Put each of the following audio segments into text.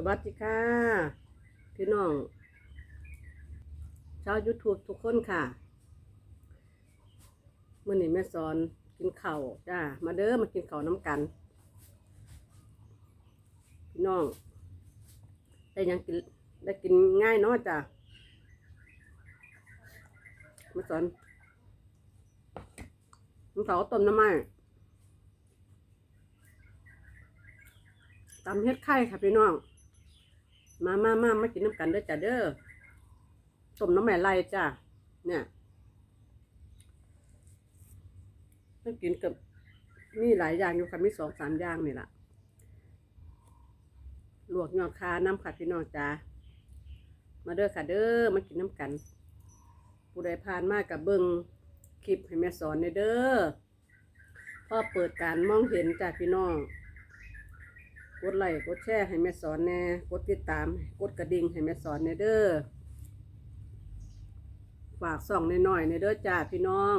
สวัสดีค่ะ พี่น้องชาว YouTube ทุกคนค่ะเมื่อนี้แม่สอนกินข้าวจ้า มาเด้อมากินข้าวน้ำกัน พี่น้องได้ยังกินได้กินง่ายเนาะจ้าแม่สอนน้ำเสาต้มน้ำไม้ตำเฮ็ดไข่ค่ะพี่น้อง มามามามากินน้ำกันเด้อจ้าเด้อต้มน้ำแม่ไรจ้าเนี่ยต้องกินกับมีหลายอย่างอยู่ค่ะมีสองสามอย่างนี่แหละลวกยอดคาน้ำค่ะพี่น้องจ้ามาเด้อค่ะเด้อมากินน้ำกัน ผู้ใดผ่านมากกับเบิงคลิปให้แม่สอนในเด้อพ่อเปิดการมองเห็นจ้าพี่น้อง กดไลค์กดแชร์ให้แม่สอนแน่กดติดตาม กดกระดิ่งให้แม่สอนแน่เด้อฝากส่องน้อยๆในเด้อจ้าพี่น้อง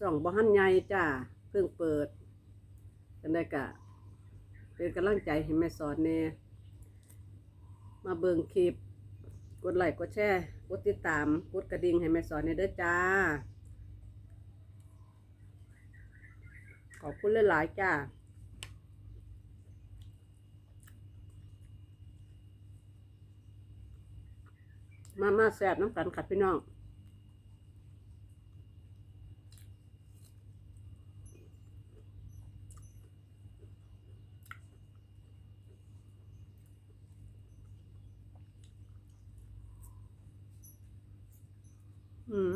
ส่องบ่หันใหญ่จ้าเพิ่งเปิด กันได้กะ เป็นกำลังใจให้แม่สอนแน่มาเบิ่งคลิป กดไลค์กดแชร์กดติดตาม กดกระดิ่งให้แม่สอนในเด้อจ้า ขอบคุณหลายๆจ้า มามาแซ่บน้ำกันค่ะพี่น้องอืม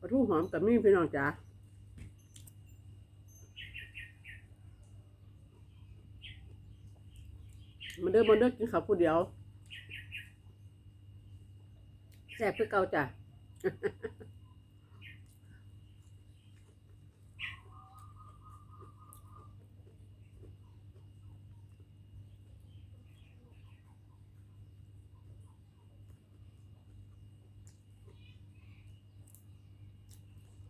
ปลาทูหอมกับนี่พี่น้องจ๋ามาเด้อมาเด้อกินข้าวผู้เดียว แซ่บคือเก่าจ้ะ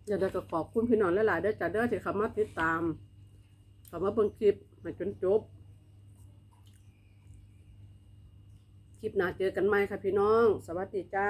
อย่าได้ก็ขอบคุณพี่น้องหลายๆเด้อจ้าเด้อที่เข้ามาติดตามเข้ามาเบิ่งคลิปให้จนจบ คลิปหน้าเจอกันใหม่ค่ะพี่น้อง สวัสดีจ้า